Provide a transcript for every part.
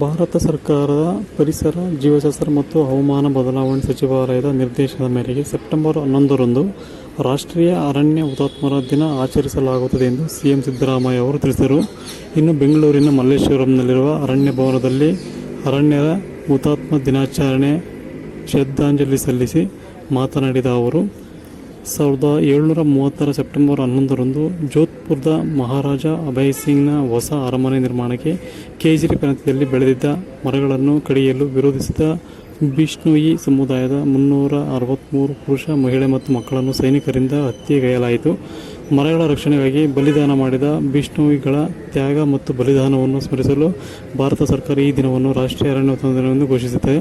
ಭಾರತ ಸರ್ಕಾರದ ಪರಿಸರ, ಜೀವಶಾಸ್ತ್ರ ಮತ್ತು ಹವಾಮಾನ ಬದಲಾವಣೆ ಸಚಿವಾಲಯದ ನಿರ್ದೇಶನದ ಮೇರೆಗೆ ಸೆಪ್ಟೆಂಬರ್ ಹನ್ನೊಂದರಂದು ರಾಷ್ಟ್ರೀಯ ಅರಣ್ಯ ಹುತಾತ್ಮರ ದಿನ ಆಚರಿಸಲಾಗುತ್ತದೆ ಎಂದು ಸಿಎಂ ಸಿದ್ದರಾಮಯ್ಯ ಅವರು ತಿಳಿಸಿದರು. ಇನ್ನು ಬೆಂಗಳೂರಿನ ಮಲ್ಲೇಶ್ವರಂನಲ್ಲಿರುವ ಅರಣ್ಯ ಭವನದಲ್ಲಿ ಅರಣ್ಯರ ಹುತಾತ್ಮ ದಿನಾಚರಣೆ ಶ್ರದ್ಧಾಂಜಲಿ ಸಲ್ಲಿಸಿ ಮಾತನಾಡಿದ ಅವರು ಸಾವಿರದ ಏಳ್ನೂರ ಮೂವತ್ತರ ಸೆಪ್ಟೆಂಬರ್ ಹನ್ನೊಂದರಂದು ಜೋಧ್ಪುರದ ಮಹಾರಾಜ ಅಭಯ್ ಸಿಂಗ್ನ ಹೊಸ ಅರಮನೆ ನಿರ್ಮಾಣಕ್ಕೆ ಕೇಜರಿ ಪ್ರಾಂತ್ಯದಲ್ಲಿ ಬೆಳೆದಿದ್ದ ಮರಗಳನ್ನು ಕಡಿಯಲು ವಿರೋಧಿಸಿದ ಬಿಷ್ಣುಯಿ ಸಮುದಾಯದ ಮುನ್ನೂರ ಅರವತ್ತ್ಮೂರು ಪುರುಷ ಮಹಿಳೆ ಮತ್ತು ಮಕ್ಕಳನ್ನು ಸೈನಿಕರಿಂದ ಹತ್ಯೆಗೈಯಲಾಯಿತು. ಮರಗಳ ರಕ್ಷಣೆಗಾಗಿ ಬಲಿದಾನ ಮಾಡಿದ ಬಿಷ್ಣುವಿಗಳ ತ್ಯಾಗ ಮತ್ತು ಬಲಿದಾನವನ್ನು ಸ್ಮರಿಸಲು ಭಾರತ ಸರ್ಕಾರ ಈ ದಿನವನ್ನು ರಾಷ್ಟ್ರೀಯ ಅರಣ್ಯ ದಿನವೆಂದು ಘೋಷಿಸುತ್ತದೆ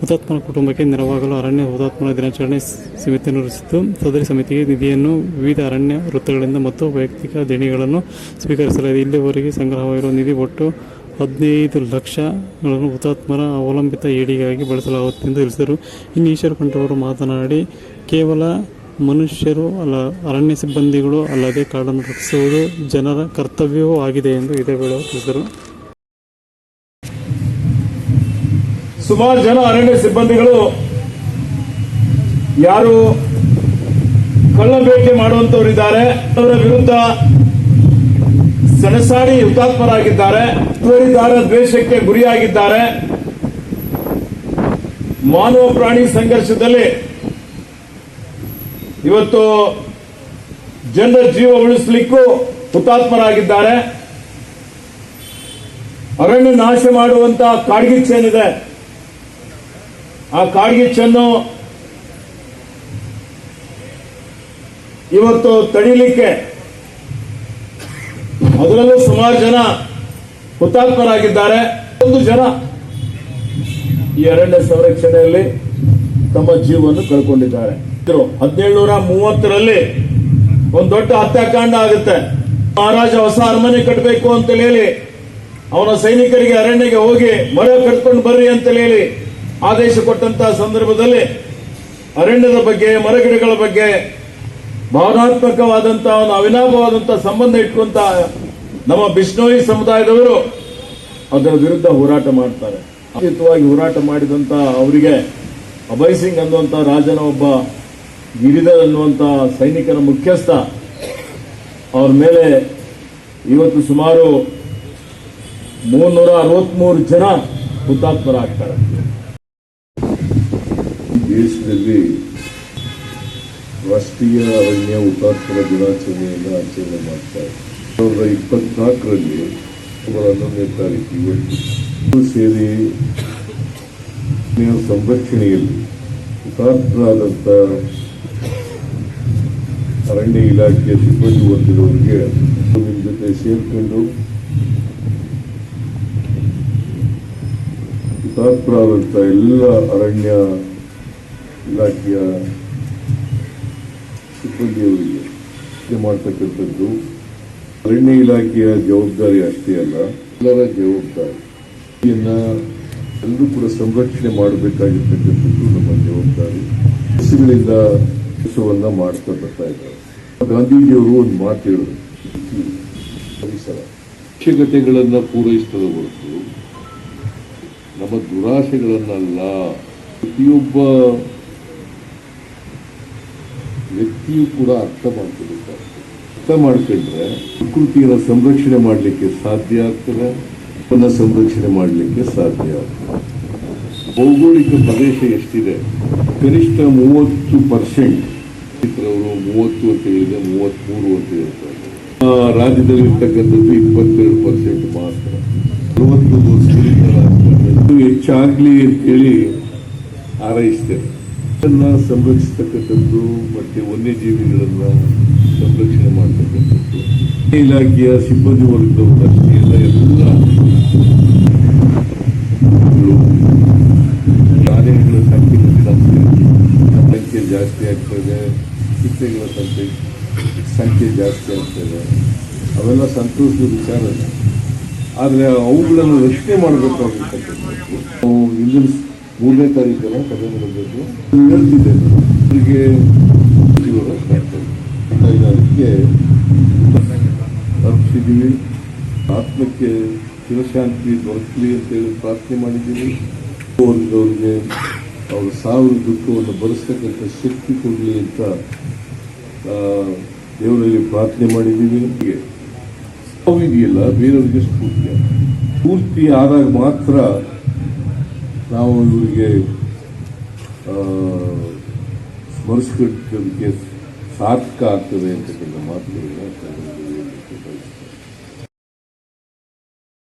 ಹುತಾತ್ಮರ ಕುಟುಂಬಕ್ಕೆ ನೆರವಾಗಲು ಅರಣ್ಯ ಹುತಾತ್ಮ ದಿನಾಚರಣೆ ಸಮಿತಿಯನ್ನು ರಚಿಸಿದ್ದು ಸದರಿ ಸಮಿತಿಗೆ ನಿಧಿಯನ್ನು ವಿವಿಧ ಅರಣ್ಯ ವೃತ್ತಗಳಿಂದ ಮತ್ತು ವೈಯಕ್ತಿಕ ದೇಣಿಗೆಗಳನ್ನು ಸ್ವೀಕರಿಸಲಾಗಿದೆ. ಇಲ್ಲಿವರೆಗೆ ಸಂಗ್ರಹವಾಗಿರುವ ನಿಧಿ ಒಟ್ಟು ಹದಿನೈದು ಲಕ್ಷಗಳನ್ನು ಹುತಾತ್ಮರ ಅವಲಂಬಿತ ಏಡಿಗಾಗಿ ಬಳಸಲಾಗುತ್ತೆ ಎಂದು ತಿಳಿಸಿದರು. ಇನ್ನು ಈಶ್ವರ ಕಂಠವರು ಮಾತನಾಡಿ, ಕೇವಲ ಮನುಷ್ಯರು ಅಲ್ಲ, ಅರಣ್ಯ ಸಿಬ್ಬಂದಿಗಳು ಅಲ್ಲದೆ ಕಾಡನ್ನು ರಕ್ಷಿಸುವುದು ಜನರ ಕರ್ತವ್ಯವೂ ಆಗಿದೆ ಎಂದು ಇದೇ ವೇಳೆ ತಿಳಿಸಿದರು. ಸುಮಾರು ಜನ ಅರಣ್ಯ ಸಿಬ್ಬಂದಿಗಳು ಯಾರು ಕಳ್ಳ ಬೇಟೆ ಮಾಡುವಂತವರಿದ್ದಾರೆ. ಅವರ ವಿರುದ್ಧ ಸೆಣಸಾಡಿ ಹುತಾತ್ಮರಾಗಿದ್ದಾರೆ. ತೋರಿದಾರ ದ್ವೇಷಕ್ಕೆ ಗುರಿಯಾಗಿದ್ದಾರೆ. ಮಾನವ ಪ್ರಾಣಿ ಸಂಘರ್ಷದಲ್ಲಿ ಇವತ್ತು ಜನರ ಜೀವ ಉಳಿಸ್ಲಿಕ್ಕೂ ಹುತಾತ್ಮರಾಗಿದ್ದಾರೆ. ಅರಣ್ಯ ನಾಶ ಮಾಡುವಂತ ಕಾಡ್ಗಿಚ್ಚೇನಿದೆ ಆ ಕಾಡ್ಗಿಚ್ಚನ್ನು ಇವತ್ತು ತಡಿಲಿಕ್ಕೆ ಅದರಲ್ಲೂ ಸುಮಾರು ಜನ ಹುತಾತ್ಮರಾಗಿದ್ದಾರೆ. ಒಂದು ಜನ ಈ ಅರಣ್ಯ ಸಂರಕ್ಷಣೆಯಲ್ಲಿ ತಮ್ಮ ಜೀವವನ್ನು ಕಳ್ಕೊಂಡಿದ್ದಾರೆ. ಹದಿನೇಳುನೂರ ಮೂವತ್ತರಲ್ಲಿ ಒಂದು ದೊಡ್ಡ ಹತ್ಯಾಕಾಂಡ ಆಗುತ್ತೆ. ಮಹಾರಾಜ ಹೊಸ ಅರಮನೆ ಕಟ್ಟಬೇಕು ಅಂತ ಹೇಳಿ, ಅವನ ಸೈನಿಕರಿಗೆ ಅರಣ್ಯಗೆ ಹೋಗಿ ಮರ ಕಟ್ಕೊಂಡು ಬರ್ರಿ ಅಂತ ಹೇಳಿ ಆದೇಶ ಕೊಟ್ಟಂತ ಸಂದರ್ಭದಲ್ಲಿ ಅರಣ್ಯದ ಬಗ್ಗೆ, ಮರಗಿಡಗಳ ಬಗ್ಗೆ ಭಾವನಾತ್ಮಕವಾದಂತಹ ಒಂದು ಅವಿನಾಭವಾದಂತಹ ಸಂಬಂಧ ಇಟ್ಕೊಂತ ನಮ್ಮ ಬಿಷ್ಣೋಯಿ ಸಮುದಾಯದವರು ಅದರ ವಿರುದ್ಧ ಹೋರಾಟ ಮಾಡ್ತಾರೆ. ಅತ್ಯುತವಾಗಿ ಹೋರಾಟ ಮಾಡಿದಂತ ಅವರಿಗೆ ಅಭಯ್ ಸಿಂಗ್ ಅನ್ನುವಂತ ರಾಜನ ಒಬ್ಬ ಗಿರಿಧರ್ ಅನ್ನುವಂಥ ಸೈನಿಕರ ಮುಖ್ಯಸ್ಥ, ಅವ್ರ ಮೇಲೆ ಇವತ್ತು ಸುಮಾರು ಮೂರ್ನೂರ ಅರವತ್ಮೂರು ಜನ ಹುತಾತ್ಮರಾಗ್ತಾರೆ. ದೇಶದಲ್ಲಿ ರಾಷ್ಟ್ರೀಯ ಅರಣ್ಯ ಹುತಾತ್ಮರ ದಿನಾಚರಣೆಯನ್ನು ಆಚರಣೆ ಮಾಡ್ತಾರೆ ಸಾವಿರದ ಇಪ್ಪತ್ನಾಲ್ಕರಲ್ಲಿ ಹನ್ನೊಂದನೇ ತಾರೀಕಿಗೆ ಸೇರಿ ಸಂರಕ್ಷಣೆಯಲ್ಲಿ ಹುತಾತ್ಮರಾದಂಥ ಅರಣ್ಯ ಇಲಾಖೆಯ ಸಿಬ್ಬಂದಿ ಹೊಂದಿರೋರಿಗೆ ನಿಮ್ಮ ಜೊತೆ ಸೇರಿಕೊಂಡು ಹುತಾತ್ಮರಾದಂಥ ಎಲ್ಲ ಅರಣ್ಯ ಇಲಾಖೆಯ ಸಿಬ್ಬಂದಿಯವರಿಗೆ ಮಾಡ್ತಕ್ಕಂಥದ್ದು. ಅರಣ್ಯ ಇಲಾಖೆಯ ಜವಾಬ್ದಾರಿ ಅಷ್ಟೇ ಅಲ್ಲ, ಎಲ್ಲರ ಜವಾಬ್ದಾರಿ. ಎಲ್ಲರೂ ಕೂಡ ಸಂರಕ್ಷಣೆ ಮಾಡಬೇಕಾಗಿರ್ತಕ್ಕಂಥದ್ದು ನಮ್ಮ ಜವಾಬ್ದಾರಿ. ಹಸುಗಳಿಂದ ಕೆಲಸವನ್ನ ಮಾಡ್ತಾ ಬರ್ತಾ ಇದ್ದಾರೆ. ಗಾಂಧೀಜಿಯವರು ಒಂದು ಮಾತು ಹೇಳಿದ್ರು. ಪರಿಸರ ಅವಶ್ಯಕತೆಗಳನ್ನು ಪೂರೈಸ್ತದ ಹೊರತು ನಮ್ಮ ದುರಾಸೆಗಳನ್ನಲ್ಲ. ಪ್ರತಿಯೊಬ್ಬ ವ್ಯಕ್ತಿಯು ಕೂಡ ಅರ್ಥ ಮಾಡ್ಕೋಬೇಕಾಗ್ತದೆ ಅರ್ಥ ಮಾಡ್ಕೊಂಡ್ರೆ ಪ್ರಕೃತಿಯನ್ನು ಸಂರಕ್ಷಣೆ ಮಾಡಲಿಕ್ಕೆ ಸಾಧ್ಯ ಆಗ್ತದೆ ಅದನ್ನ ಸಂರಕ್ಷಣೆ ಮಾಡಲಿಕ್ಕೆ ಸಾಧ್ಯ ಆಗ್ತದೆ. ಭೌಗೋಳಿಕ ಪ್ರದೇಶ ಎಷ್ಟಿದೆ? ಕನಿಷ್ಠ ಮೂವತ್ತು ಪರ್ಸೆಂಟ್ ಅವರು ಮೂವತ್ತು ಅಂತ ಹೇಳಿದ್ರೆ ಮೂವತ್ಮೂರು ಅಂತ ಹೇಳ್ತಾರೆ. ರಾಜ್ಯದಲ್ಲಿರ್ತಕ್ಕಂಥದ್ದು ಇಪ್ಪತ್ತೆರಡು ಪರ್ಸೆಂಟ್ ಮಾತ್ರ. ಅರವತ್ತೊಂದು ಹೆಚ್ಚಾಗ್ಲಿ ಅಂತೇಳಿ ಹಾರೈಸ್ತೇನೆ. ಅದನ್ನ ಸಂರಕ್ಷಿಸ್ತಕ್ಕಂಥದ್ದು ಮತ್ತೆ ವನ್ಯಜೀವಿಗಳನ್ನ ಸಂರಕ್ಷಣೆ ಮಾಡ್ತಕ್ಕಂಥದ್ದು. ಇಲಾಖೆಯ ಸಿಬ್ಬಂದಿ ವರ್ಗದವರು ಎಲ್ಲ ಎಲ್ಲ ಆನೆಗಳ ಸಂಖ್ಯೆ ಸಂಖ್ಯೆ ಜಾಸ್ತಿ ಆಗ್ತದೆ ಚಿಟ್ಟೆಗಳ ಸಂಖ್ಯೆ ಸಂಖ್ಯೆ ಜಾಸ್ತಿ ಆಗ್ತದೆ ಅವೆಲ್ಲ ಸಂತೋಷದ ವಿಚಾರ ಆದರೆ ಅವುಗಳನ್ನು ರಕ್ಷಣೆ ಮಾಡಬೇಕಾಗಿರ್ತಕ್ಕಂಥದ್ದು ನಾವು ಇಂದಿನ ಮೂರನೇ ತಾರೀಕಲ್ಲ ಕಡೆ ಮಾಡಬೇಕು ಹೇಳ್ತಿದ್ದೆ, ಅವರಿಗೆ ಅದಕ್ಕೆ ಅರ್ಪಿಸಿದ್ದೀವಿ ಆತ್ಮಕ್ಕೆ ಶಿವಶಾಂತಿ ದೊರಕಲಿ ಅಂತೇಳಿ ಪ್ರಾರ್ಥನೆ ಮಾಡಿದ್ದೀವಿ ಅವರಿಗೆ ಅವ್ರ ಸಾವಿರ ದುಃಖವನ್ನು ಭರಿಸ್ತಕ್ಕಂಥ ಶಕ್ತಿ ಕೊಡಲಿ ಅಂತ ದೇವರಲ್ಲಿ ಪ್ರಾರ್ಥನೆ ಮಾಡಿದ್ದೀವಿ. ಸಾವು ಇದೆಯಲ್ಲ, ಬೇರೆಯವರಿಗೆ ಸ್ಫೂರ್ತಿ. ಸ್ಫೂರ್ತಿ ಆದಾಗ ಮಾತ್ರ ನಾವು ಇವರಿಗೆ ಸ್ಮರಿಸ್ಕೊಳ್ಳೋದಕ್ಕೆ ಸಾರ್ಥಕ ಆಗ್ತದೆ ಅಂತಕ್ಕಂಥ ಮಾತುಗಳನ್ನ